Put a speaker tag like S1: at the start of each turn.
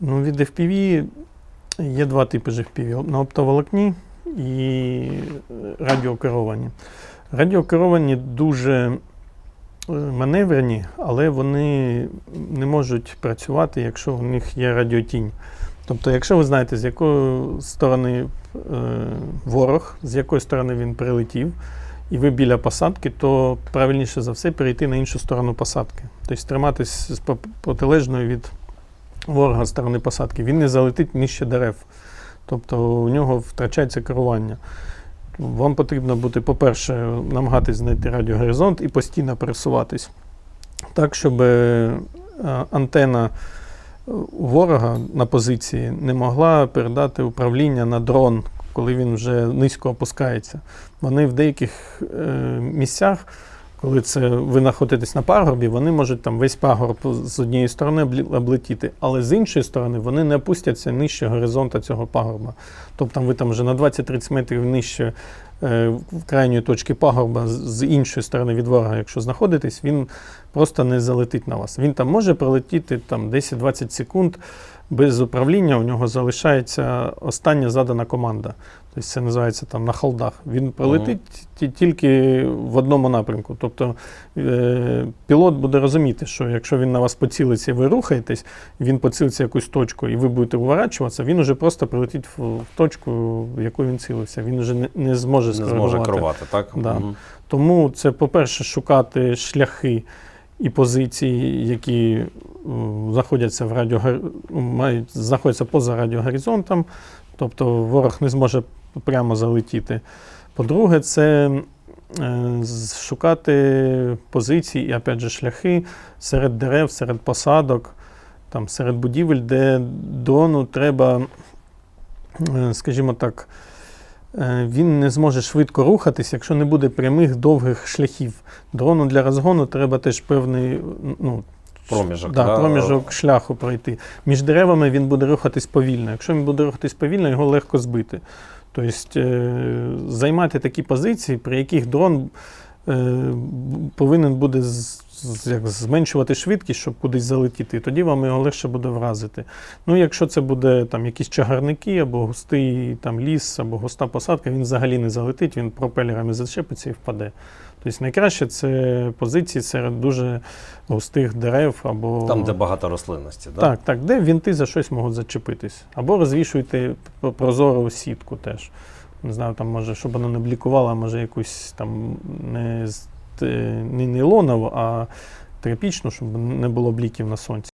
S1: Ну, від FPV є два типи FPV. На оптоволокні і радіокеровані. Радіокеровані дуже е, маневрені, але вони не можуть працювати, якщо у них є радіотінь. Тобто, якщо ви знаєте, з якої сторони е, ворог, з якої сторони він прилетів, і ви біля посадки, то правильніше за все перейти на іншу сторону посадки. Тобто триматись з протилежної від ворога сторони посадки. Він не залетить нижче дерев. Тобто у нього втрачається керування. Вам потрібно бути, по-перше, намагатись знайти радіогоризонт і постійно пересуватись. Так, щоб е, антена е, ворога на позиції не могла передати управління на дрон, коли він вже низько опускається. Вони в деяких е, місцях, коли це ви знаходитесь на пагорбі, вони можуть там весь пагорб з однієї сторони облетіти, але з іншої сторони вони не опустяться нижче горизонта цього пагорба. Тобто ви там вже на 20-30 метрів нижче е, в крайньої точки пагорба з- іншої сторони від ворога, якщо знаходитесь, він просто не залетить на вас. Він там може пролетіти там 10-20 секунд без управління, у нього залишається остання задана команда. Тобто це називається там на холдах. Він пролетить ті- тільки в одному напрямку. Тобто е, пілот буде розуміти, що якщо він на вас поцілиться і ви рухаєтесь, він поцілиться якусь точку, і ви будете уворачуватися, він уже просто прилетить в, в точку, в яку він цілився. Він вже не, не зможе
S2: Не зможе керувати, так?
S1: Да.
S2: Мгм.
S1: Тому це, по-перше, шукати шляхи і позиції, які знаходяться в радіогор... мають знаходяться поза радіогоризонтом, тобто ворог не зможе прямо залетіти. По-друге, це е, шукати позиції і опять же, шляхи серед дерев, серед посадок, там, серед будівель, де дрону треба, е, скажімо так, він не зможе швидко рухатись, якщо не буде прямих довгих шляхів. Дрону для розгону треба теж певний ну,
S2: Проміжок,
S1: да,
S2: да?
S1: проміжок шляху пройти. Між деревами він буде рухатись повільно. Якщо він буде рухатись повільно, його легко збити. Тобто е, займати такі позиції, при яких дрон е, повинен буде як, зменшувати швидкість, щоб кудись залетіти, тоді вам його легше буде вразити. Ну, якщо це буде там якісь чагарники, або густий там, ліс, або густа посадка, він взагалі не залетить, він пропелерами зачепиться і впаде. Тобто найкраще це позиції серед дуже густих дерев або
S2: Там, де багато рослинності, да?
S1: так, так, де вінти за щось можуть зачепитись. Або розвішуйте прозору сітку теж. Не знаю, там може, щоб воно не блікувало, а може якусь там не, не нейлонову, а тряпічну, щоб не було бліків на сонці.